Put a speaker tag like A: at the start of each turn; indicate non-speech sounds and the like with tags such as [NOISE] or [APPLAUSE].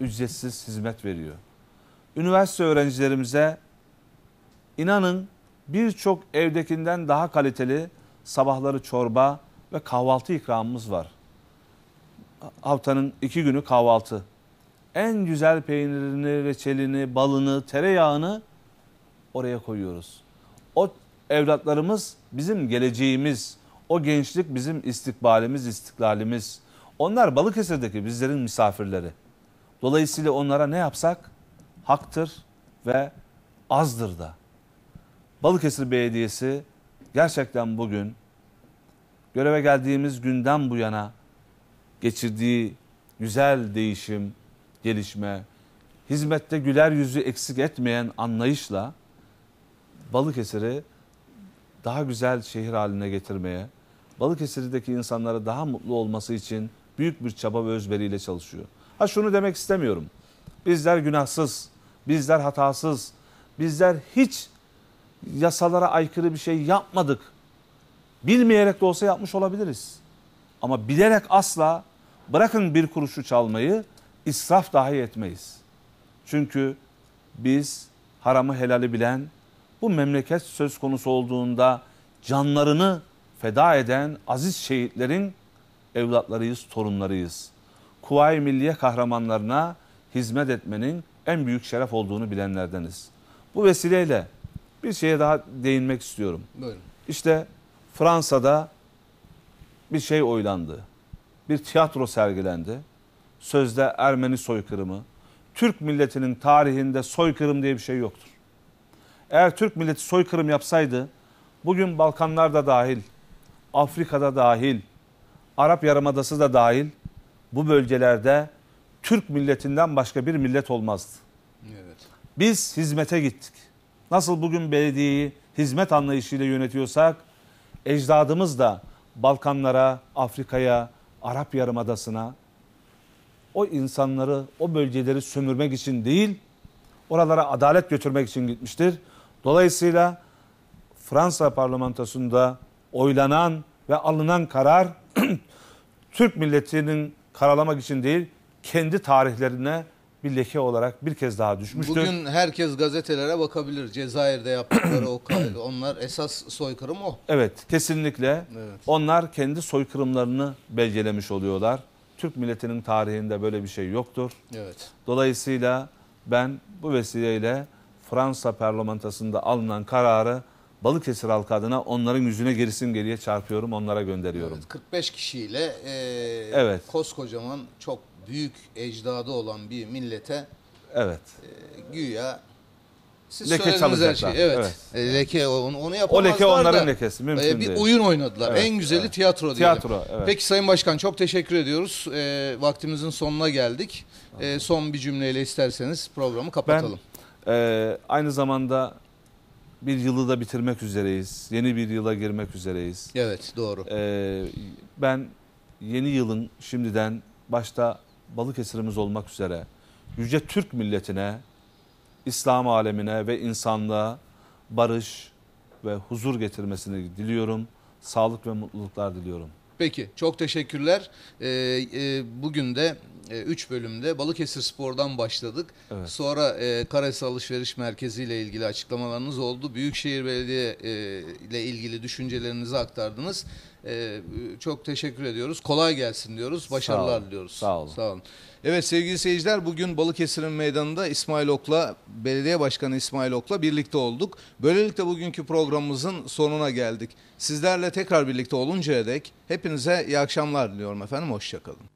A: ücretsiz hizmet veriyor. Üniversite öğrencilerimize inanın birçok evdekinden daha kaliteli sabahları çorba ve kahvaltı ikramımız var. Haftanın iki günü kahvaltı. En güzel peynirini, reçelini, balını, tereyağını oraya koyuyoruz. O evlatlarımız bizim geleceğimiz, o gençlik bizim istikbalimiz, istiklalimiz. Onlar Balıkesir'deki bizlerin misafirleri. Dolayısıyla onlara ne yapsak haktır ve azdır da. Balıkesir Belediyesi gerçekten bugün göreve geldiğimiz günden bu yana geçirdiği güzel değişim, gelişme, hizmette güler yüzü eksik etmeyen anlayışla Balıkesir'i daha güzel şehir haline getirmeye, Balıkesir'deki insanlara daha mutlu olması için büyük bir çaba ve özveriyle çalışıyor. Ha şunu demek istemiyorum. Bizler günahsız, bizler hatasız, bizler hiç yasalara aykırı bir şey yapmadık. Bilmeyerek de olsa yapmış olabiliriz. Ama bilerek asla bırakın bir kuruşu çalmayı israf dahi etmeyiz. Çünkü biz haramı helali bilen bu memleket söz konusu olduğunda canlarını feda eden aziz şehitlerin evlatlarıyız, torunlarıyız. Kuvayi Milliye kahramanlarına hizmet etmenin en büyük şeref olduğunu bilenlerdeniz. Bu vesileyle bir şeye daha değinmek istiyorum.
B: Buyurun.
A: İşte Fransa'da bir şey oylandı. Bir tiyatro sergilendi. Sözde Ermeni soykırımı. Türk milletinin tarihinde soykırım diye bir şey yoktur. Eğer Türk milleti soykırım yapsaydı bugün Balkanlarda dahil, Afrika'da dahil, Arap Yarımadası da dahil bu bölgelerde Türk milletinden başka bir millet olmazdı.
B: Evet.
A: Biz hizmete gittik. Nasıl bugün belediyeyi hizmet anlayışıyla yönetiyorsak ecdadımız da Balkanlara, Afrika'ya, Arap Yarımadası'na o insanları, o bölgeleri sömürmek için değil, oralara adalet götürmek için gitmiştir. Dolayısıyla Fransa parlamentosunda oylanan ve alınan karar [CLEARS THROAT] Türk milletinin karalamak için değil, kendi tarihlerine bir leke olarak bir kez daha düşmüştür.
B: Bugün herkes gazetelere bakabilir. Cezayir'de yaptıkları o kaydı. [CLEARS THROAT] Onlar esas soykırım o.
A: Evet, kesinlikle.
B: Evet.
A: Onlar kendi soykırımlarını belgelemiş oluyorlar. Türk milletinin tarihinde böyle bir şey yoktur.
B: Evet.
A: Dolayısıyla ben bu vesileyle Fransa parlamentosunda alınan kararı Balıkesir halkı adına onların yüzüne gerisin geriye çarpıyorum, onlara gönderiyorum.
B: Evet, 45 kişiyle e,
A: Evet.
B: koskocaman çok büyük ecdadı olan bir millete
A: Evet.
B: e, güya siz
A: Leke çalacaklar,
B: şey. Evet.
A: evet.
B: E, leke onu, onu
A: O
B: yapamazlar
A: leke onların
B: da,
A: lekesi, mümkün
B: e, bir
A: değil.
B: oyun oynadılar.
A: Evet,
B: en güzeli
A: evet.
B: tiyatro diyelim.
A: Tiyatro, evet.
B: Peki Sayın Başkan çok teşekkür ediyoruz. E, vaktimizin sonuna geldik. E, son bir cümleyle isterseniz programı kapatalım.
A: Ee, aynı zamanda bir yılı da bitirmek üzereyiz. Yeni bir yıla girmek üzereyiz.
B: Evet doğru.
A: Ee, ben yeni yılın şimdiden başta Balıkesir'imiz olmak üzere yüce Türk milletine, İslam alemine ve insanlığa barış ve huzur getirmesini diliyorum. Sağlık ve mutluluklar diliyorum.
B: Peki çok teşekkürler. Ee, e, bugün de 3 bölümde Balıkesir Spor'dan başladık.
A: Evet.
B: Sonra e, Karası Alışveriş Merkezi ile ilgili açıklamalarınız oldu. Büyükşehir Belediye e, ile ilgili düşüncelerinizi aktardınız. E, çok teşekkür ediyoruz. Kolay gelsin diyoruz. Başarılar
A: olun,
B: diliyoruz.
A: sağ olun.
B: Sağ olun. Evet sevgili seyirciler bugün Balıkesir'in meydanında İsmail Ok'la Belediye Başkanı İsmail Ok'la birlikte olduk. Böylelikle bugünkü programımızın sonuna geldik. Sizlerle tekrar birlikte oluncaya dek hepinize iyi akşamlar diliyorum efendim. Hoşçakalın.